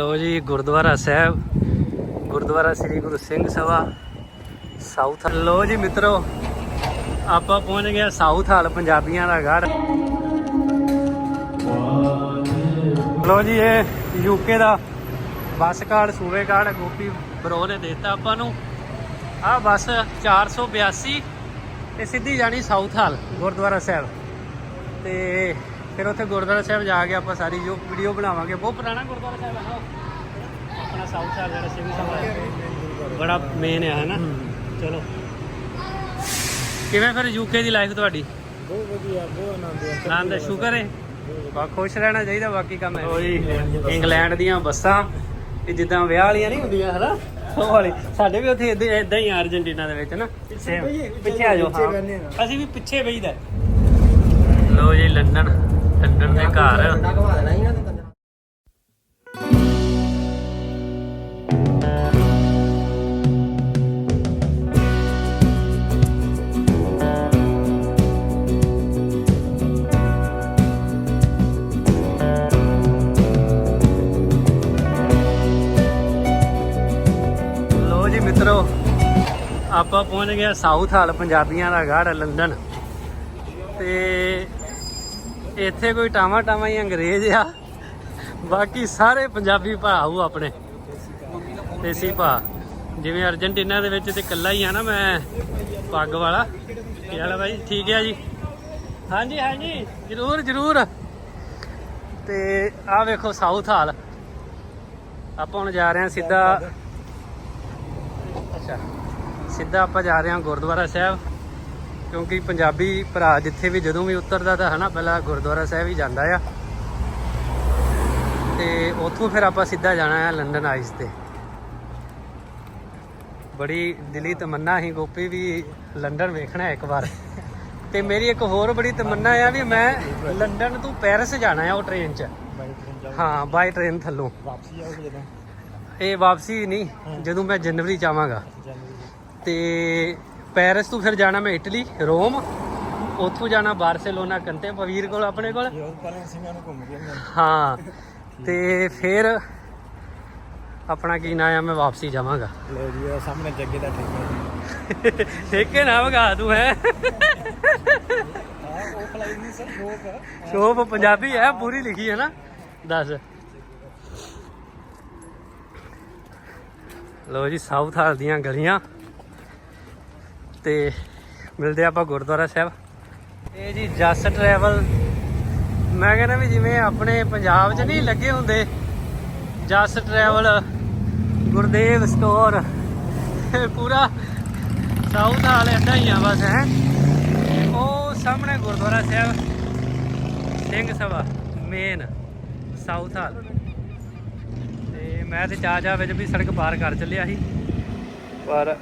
ਲੋ ਜੀ, ਗੁਰਦੁਆਰਾ ਸਾਹਿਬ, ਗੁਰਦੁਆਰਾ ਸ੍ਰੀ ਗੁਰੂ ਸਿੰਘ ਸਭਾ ਸਾਊਥ ਲੋ ਜੀ ਮਿੱਤਰੋ, ਆਪਾਂ ਪਹੁੰਚ ਗਏ ਸਾਊਥ ਹਾਲ ਪੰਜਾਬੀਆਂ ਦਾ ਗੜ ਲੋ ਜੀ, ਇਹ ਯੂਕੇ ਦਾ ਬੱਸ ਕਾਰਡ, ਸੂਬੇ ਕਾਰਡ, ਗੋਪੀ ਬਰੋ ਨੇ ਦਿੱਤਾ ਆਪਾਂ ਨੂੰ। ਆਹ ਬੱਸ 482 ਤੇ ਸਿੱਧੀ ਜਾਣੀ ਸਾਊਥ ਹਾਲ ਗੁਰਦੁਆਰਾ ਸਾਹਿਬ। ਤੇ ਫਿਰ ਉੱਥੇ ਗੁਰਦੁਆਰਾ ਸਾਹਿਬ ਜਾ ਕੇ ਆਪਾਂ ਸਾਰੀ ਜੋ ਵੀਡੀਓ ਬਣਾਵਾਂਗੇ। ਬਹੁਤ ਪੁਰਾਣਾ ਗੁਰਦੁਆਰਾ ਸਾਹਿਬ ਹੈ। ਆਪਣਾ ਸਾਊਥ ਹਾਲ ਜਿਹੜਾ ਸਿੰਘ ਹੈ ਬੜਾ ਮੇਨ ਹੈ। ਨਾ ਚਲੋ। ਕਿਵੇਂ ਫਿਰ ਯੂਕੇ ਦੀ ਲਾਈਫ ਤੁਹਾਡੀ? ਬਹੁਤ ਵਧੀਆ ਬਹੁਤ ਆਨੰਦ ਆ। ਆਨੰਦ ਹੈ, ਸ਼ੁਕਰ ਹੈ। ਬਾ ਖੁਸ਼ ਰਹਿਣਾ ਚਾਹੀਦਾ ਬਾਕੀ ਕੰਮ ਹੈ। ਜੀ ਇੰਗਲੈਂਡ ਦੀਆਂ ਬੱਸਾਂ ਇਹ ਜਿੱਦਾਂ ਵਿਆਹ ਵਾਲੀਆਂ ਨਹੀਂ ਹੁੰਦੀਆਂ ਹਨਾ? ਉਹ ਵਾਲੀ। ਸਾਡੇ ਵੀ ਉੱਥੇ ਇਦਾਂ ਹੀ ਆ ਅਰਜنٹੀਨਾ ਦੇ ਵਿੱਚ ਨਾ ਪਿੱਛੇ ਆ ਜਾਓ ਹਾਂ। ਅਸੀਂ ਵੀ ਪਿੱਛੇ ਬਈਦਾ ਲੋ ਜੀ ਲੰਡਨ। ਲੰਡਨ ਦੇ ਘਰ। ਘਵਾ ਦੇਣਾ ਹੀ ਨਾ ਤੇ ਕੰਜਰਾ ਲੋ ਜੀ ਮਿੱਤਰੋ ਆਪਾਂ ਪਹੁੰਚ ਗਏ ਸਾਊਥ ਹਾਲ ਪੰਜਾਬੀਆਂ ਦਾ ਗੜ ਲੰਡਨ। ਤੇ ਇੱਥੇ ਕੋਈ ਟਾਵਾ ਟਾਵਾ ਹੀ ਅੰਗਰੇਜ਼ ਆ। ਬਾਕੀ ਸਾਰੇ ਪੰਜਾਬੀ ਭਾਊ ਆਪਣੇ। ਦੇਸੀ ਭਾ। ਜਿਵੇਂ ਅਰਜنٹੀਨਾ ਦੇ ਵਿੱਚ ਤੇ ਇਕੱਲਾ ਹੀ ਆ ਨਾ ਮੈਂ, ਪੱਗ ਵਾਲਾ। ਕੀ ਬਾਈ, ਠੀਕ ਆ ਜੀ? ਹਾਂਜੀ ਹਾਂਜੀ। ਜਰੂਰ ਜਰੂਰ। ਤੇ ਆ ਵੇਖੋ ਸਾਊਥ ਹਾਲ। ਆਪਾਂ ਹੁਣ ਜਾ ਰਹੇ ਹਾਂ ਸਿੱਧਾ ਅੱਛਾ। ਸਿੱਧਾ ਆਪਾਂ ਜਾ ਰਹੇ ਹਾਂ ਗੁਰਦੁਆਰਾ ਸਾਹਿਬ। ਕਿਉਂਕਿ ਪੰਜਾਬੀ ਭਰਾ ਜਿੱਥੇ ਵੀ ਜਦੋਂ ਵੀ ਉਤਰਦਾ ਤਾਂ ਹਨਾ ਪਹਿਲਾਂ ਗੁਰਦੁਆਰਾ ਸਾਹਿਬ ਹੀ ਜਾਂਦਾ ਆ। ਤੇ ਉੱਥੋਂ ਫਿਰ ਆਪਾਂ ਸਿੱਧਾ ਜਾਣਾ ਆ ਲੰਡਨ ਆਈਸ ਤੇ। ਬੜੀ ਦਿਲੀ ਤਮੰਨਾ ਸੀ ਗੋਪੀ ਵੀ ਲੰਡਨ ਵੇਖਣਾ ਇੱਕ ਵਾਰ। ਤੇ ਮੇਰੀ ਇੱਕ ਹੋਰ ਬੜੀ ਤਮੰਨਾ ਆ ਵੀ ਮੈਂ ਲੰਡਨ ਤੋਂ ਪੈਰਿਸ ਜਾਣਾ ਆ ਉਹ ਟ੍ਰੇਨ 'ਚ। ਹਾਂ ਬਾਈ ਟ੍ਰੇਨ ਥੱਲੋਂ। ਵਾਪਸੀ ਆਓਗੇ ਜਦੋਂ? ਇਹ ਵਾਪਸੀ ਨਹੀਂ ਜਦੋਂ ਮੈਂ ਜਨਵਰੀ ਚ ਆਵਾਂਗਾ। ਤੇ ਪੈਰਿਸ ਤੋਂ ਫਿਰ ਜਾਣਾ ਮੈਂ ਇਟਲੀ ਰੋਮ। ਉੱਥੋਂ ਜਾਣਾ ਬਾਰਸੇਲੋਨਾ ਕੰਤੇ ਪਵੀਰ ਕੋਲ ਆਪਣੇ ਕੋਲ। ਹਾਂ ਤੇ ਫਿਰ ਆਪਣਾ ਕੀ ਨਾਂ ਆ ਮੈਂ ਵਾਪਸੀ ਜਾਵਾਂਗਾ। ਲੋ ਜੀ ਉਹ ਸਾਹਮਣੇ ਜੱਗੇ ਦਾ ਠੇਕਾ ਠੇਕੇ ਨਾ ਵਗਾ ਤੂੰ ਹੈ। ਹਾਂ ਉਹ ਫਲਾਈ ਨਹੀਂ ਸਰ ਸ਼ੋਕ ਸ਼ੋਪ ਪੰਜਾਬੀ ਹੈ ਪੂਰੀ ਲਿਖੀ ਹੈ ਨਾ। ਦੱਸ। ਲੋ ਜੀ ਸਾਊਥ ਹਾਲ ਦੀਆਂ ਗਲੀਆਂ। ਤੇ ਮਿਲਦੇ ਆਪਾਂ ਗੁਰਦੁਆਰਾ ਸਾਹਿਬ। ਇਹ ਜੀ ਜਸ ਟਰੈਵਲ ਮੈਂ ਕਹਿੰਦਾ ਵੀ ਜਿਵੇਂ ਆਪਣੇ ਪੰਜਾਬ 'ਚ ਨਹੀਂ ਲੱਗੇ ਹੁੰਦੇ, ਜਸ ਟਰੈਵਲ ਗੁਰਦੇਵ ਸਟੋਰ ਪੂਰਾ ਸਾਊਥ ਹਾਲ ਏਦਾਂ ਹੀ ਆ ਬਸ, ਹੈ। ਉਹ ਸਾਹਮਣੇ Gurdwara Sahib, Singh Sabha main Southall ਤੇ ਮੈਂ ਤੇ ਚਾਹ ਚਾਹ ਵਿੱਚ ਵੀ ਸੜਕ ਪਾਰ ਕਰ ਚੱਲਿਆ ਸੀ। ਪਰ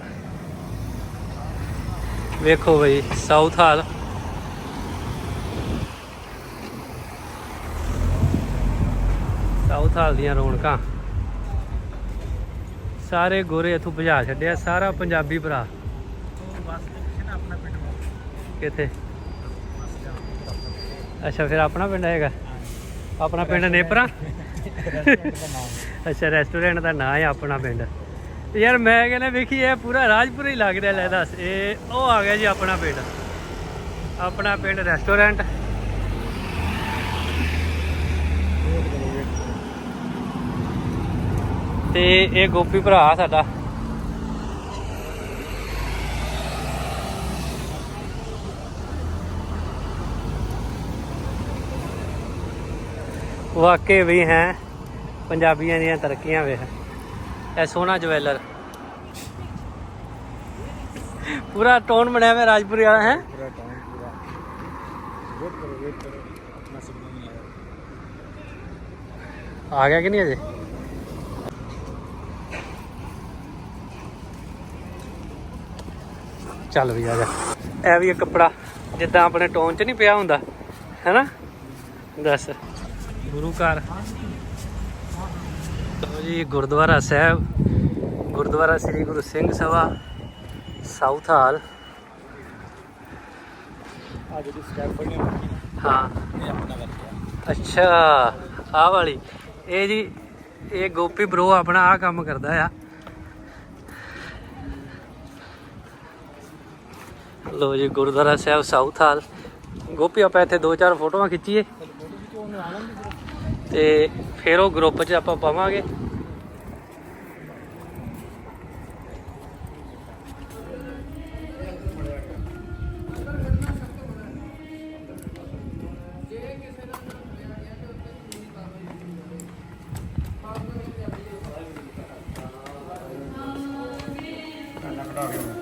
ਵੇਖੋ ਬਈ ਸਾਊਥ ਹਾਲ। ਸਾਊਥ ਹਾਲ ਦੀਆਂ ਰੌਣਕਾਂ। ਸਾਰੇ ਗੋਰੇ ਇਥੋਂ ਭਜਾ ਛੱਡਿਆ, ਸਾਰਾ ਪੰਜਾਬੀ ਭਰਾ। ਕਿੱਥੇ? ਅੱਛਾ, ਫਿਰ ਆਪਣਾ ਪਿੰਡ ਹੈਗਾ? ਆਪਣਾ ਪਿੰਡ ਨੇਪਰਾ? ਅੱਛਾ ਰੈਸਟੋਰੈਂਟ ਦਾ ਨਾਂ ਹੈ ਆਪਣਾ ਪਿੰਡ। ਯਾਰ ਮੈਂ ਕਹਿੰਦਾ ਵੇਖੀ, ਇਹ ਪੂਰਾ ਰਾਜਪੁਰ ਹੀ ਲੱਗ ਰਿਹਾ, ਲੈ ਦੱਸ। ਇਹ, ਉਹ ਆ ਗਿਆ ਜੀ ਆਪਣਾ ਪਿੰਡ। ਆਪਣਾ ਪਿੰਡ ਰੈਸਟੋਰੈਂਟ ਤੇ ਇਹ ਗੋਪੀ ਭਰਾ ਸਾਡਾ। ਵਾਕਈ ਵੀ ਹੈ, ਪੰਜਾਬੀਆਂ ਦੀਆਂ ਤਰੱਕੀਆਂ ਵੇਖ। ਇਹ ਸੋਨਾ ਜਵੈਲਰ। ਪੂਰਾ ਟੋਨ ਬਣਿਆ ਹੋਇਆ ਰਾਜਪੁਰੀ ਵਾਲਾ ਹੈ? ਪੂਰਾ ਟਾਈਮ ਪੂਰਾ। ਵੇਟ ਕਰੋ ਵੇਟ ਕਰੋ। ਆਪਣਾ ਸਿਗਨਲ ਨਹੀਂ ਆਇਆ। ਆ ਗਿਆ ਕਿ ਨਹੀਂ ਅਜੇ? ਚੱਲ ਵੀ ਆ ਜਾ। ਇਹ ਵੀ ਇੱਕ ਕੱਪੜਾ ਜਿੱਦਾਂ ਆਪਣੇ ਟੋਨ 'ਚ ਨਹੀਂ ਪਿਆ ਹੁੰਦਾ ਹੈਨਾ? ਦੱਸ। ਗੁਰੂ ਘਰ। ਲਓ ਜੀ ਗੁਰਦੁਆਰਾ ਸਾਹਿਬ ਗੁਰਦੁਆਰਾ ਸ੍ਰੀ ਗੁਰੂ ਸਿੰਘ ਸਭਾ ਸਾਊਥ ਹਾਲ ਆ ਜਿਹੜੀ ਸਕੈਫੋਲਡ ਹੈ ਹਾਂ। ਇਹ ਆਪਣਾ ਵਰਕ ਹੈ ਅੱਛਾ ਆਹ ਵਾਲੀ। ਇਹ ਜੀ ਇਹ ਗੋਪੀ ਬ్రో ਆਪਣਾ ਆ ਕੰਮ ਕਰਦਾ ਆ। ਲੋ ਜੀ ਗੁਰਦੁਆਰਾ ਸਾਹਿਬ ਸਾਊਥ ਹਾਲ ਗੋਪੀ ਆਪਾਂ ਇੱਥੇ ਦੋ ਚਾਰ ਫੋਟੋਆਂ ਖਿੱਚੀਏ। ਤੇ ਫਿਰ ਉਹ ਗਰੁੱਪ 'ਚ ਆਪਾਂ ਪਾਵਾਂਗੇ। ਹਾਂ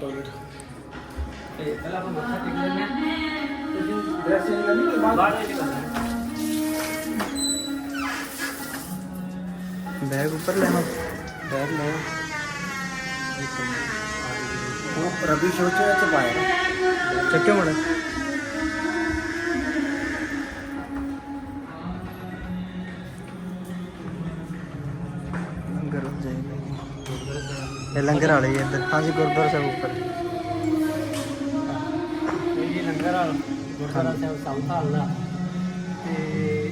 ਟਾਇਲਟ ਤੇ ਪਹਿਲਾਂ ਆਪਾਂ ਮੱਥਾ ਟੇਕ ਲੈਂਦੇ ਹਾਂ ਡਰੈਸ ਚੇਂਜ ਕਰਨੀ ਕਿ ਬਾਅਦ ਬਾਅਦ ਵਿੱਚ ਕਰਨਾ बैग ऊपर लेना बैग ले वो रबी सोचे तो पाएगा चक्के मड़े ਇਹ ਲੰਗਰ ਵਾਲੇ ਜੀ ਇੱਧਰ। ਹਾਂਜੀ ਗੁਰਦੁਆਰਾ ਸਾਹਿਬ ਉੱਪਰ। ਇਹ ਜੀ ਲੰਗਰ ਵਾਲਾ ਗੁਰਦੁਆਰਾ ਸਾਹਿਬ ਸੰਭਾਲ ਦਾ ਤੇ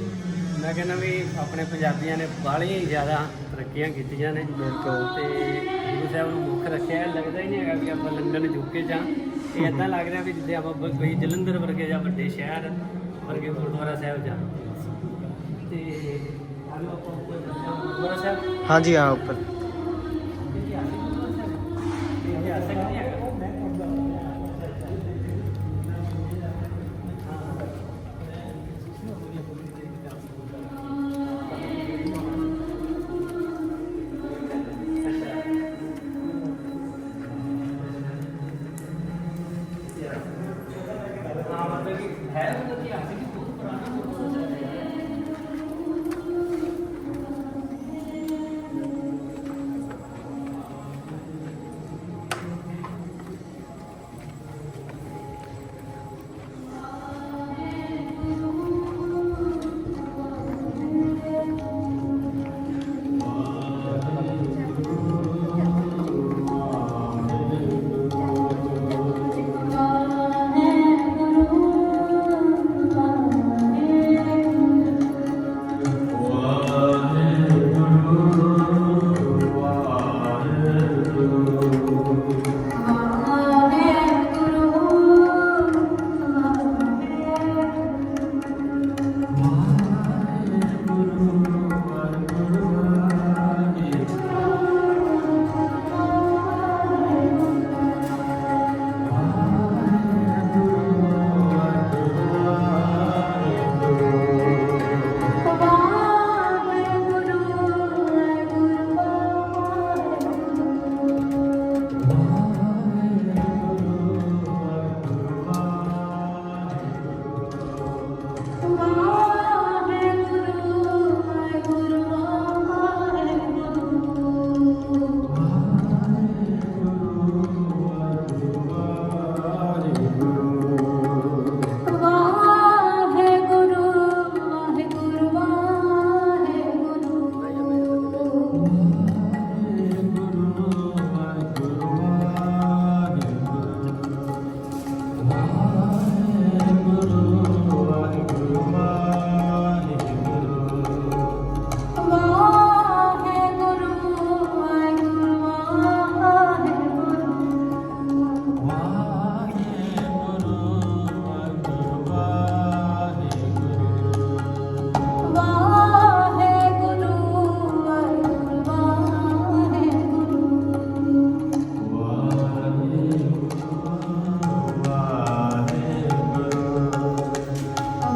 ਮੈਂ ਕਹਿੰਦਾ ਵੀ ਆਪਣੇ ਪੰਜਾਬੀਆਂ ਨੇ ਬਾਹਲੀਆਂ ਹੀ ਜ਼ਿਆਦਾ ਤਰੱਕੀਆਂ ਕੀਤੀਆਂ ਨੇ। ਬਿਲਕੁਲ। ਤੇ ਗੁਰੂ ਸਾਹਿਬ ਨੂੰ ਮੁੱਖ ਰੱਖਿਆ ਲੱਗਦਾ ਹੀ ਨਹੀਂ ਹੈਗਾ ਵੀ ਆਪਾਂ ਲੰਗਰ ਨੂੰ ਜੁਕੇ ਜਾਂ। ਇਹ ਇਦਾਂ ਲੱਗ ਰਿਹਾ ਵੀ ਜਿੱਦੇ ਆਪਾਂ ਕੋਈ ਜਲੰਧਰ ਵਰਗੇ ਜਾਂ ਵੱਡੇ ਸ਼ਹਿਰ ਵਰਗੇ ਗੁਰਦੁਆਰਾ ਸਾਹਿਬ ਜਾਂ। ਤੇ ਗੁਰਦੁਆਰਾ ਸਾਹਿਬ। ਹਾਂਜੀ ਹਾਂ ਉੱਪਰ। สักเนี่ย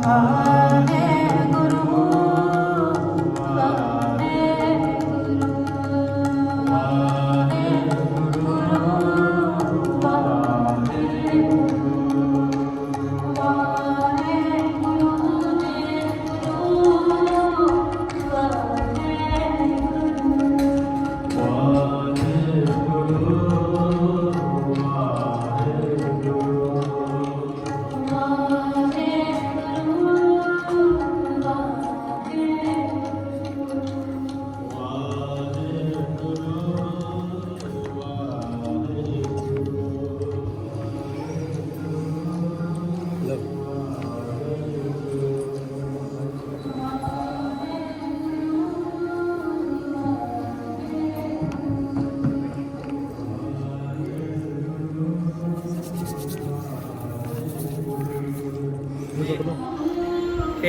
Ah.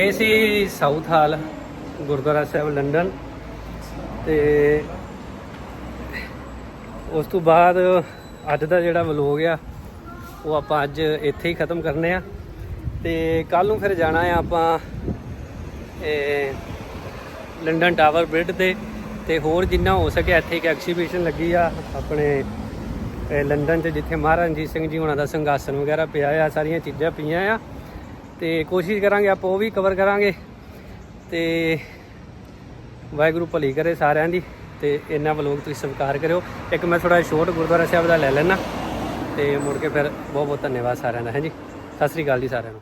ਇਹ ਸੀ Southall, Gurdwara Sahib, London. ਤੇ ਉਸ ਤੋਂ ਬਾਅਦ ਅੱਜ ਦਾ ਜਿਹੜਾ ਵਲੋਗ ਆ ਉਹ ਆਪਾਂ ਅੱਜ ਇੱਥੇ ਹੀ ਖਤਮ ਕਰਨੇ ਆ। ਤੇ ਕੱਲ ਨੂੰ ਫਿਰ ਜਾਣਾ ਆ ਆਪਾਂ, ਇਹ ਲੰਡਨ ਟਾਵਰ ਬ੍ਰਿਜ ਤੇ। ਤੇ ਹੋਰ ਜਿੰਨਾ ਹੋ ਸਕਿਆ, ਇੱਥੇ ਇੱਕ ਐਗਜ਼ੀਬਿਸ਼ਨ ਲੱਗੀ ਆ, ਆਪਣੇ ਲੰਡਨ 'ਚ ਜਿੱਥੇ ਮਹਾਰਾਜਾ ਰਣਜੀਤ ਸਿੰਘ ਜੀ ਉਹਨਾਂ ਦਾ ਸੰਘਾਸਨ ਵਗੈਰਾ ਪਿਆ ਆ, ਸਾਰੀਆਂ ਚੀਜ਼ਾਂ ਪਈਆਂ ਆ। ਤੇ ਕੋਸ਼ਿਸ਼ ਕਰਾਂਗੇ ਆਪਾਂ ਉਹ ਵੀ ਕਵਰ ਕਰਾਂਗੇ ਤੇ ਵਾਹਿਗੁਰੂ ਭਲੀ ਕਰੇ ਸਾਰਿਆਂ ਦੀ ਤੇ ਇਹਨਾਂ ਵਲੋਗ ਤੁਸੀਂ ਸਵੀਕਾਰ ਕਰਿਓ। ਇੱਕ ਮੈਂ ਥੋੜਾ ਸ਼ੋਰਟ ਗੁਰਦੁਆਰਾ ਸਾਹਿਬ ਦਾ ਲੈ ਲੈਣਾ ਤੇ ਮੁੜ ਕੇ ਫਿਰ ਬਹੁਤ ਬਹੁਤ ਧੰਨਵਾਦ ਸਾਰਿਆਂ ਦਾ ਹਾਂਜੀ ਸਤਿ ਸ੍ਰੀ ਅਕਾਲ ਜੀ ਸਾਰਿਆਂ ਨੂੰ।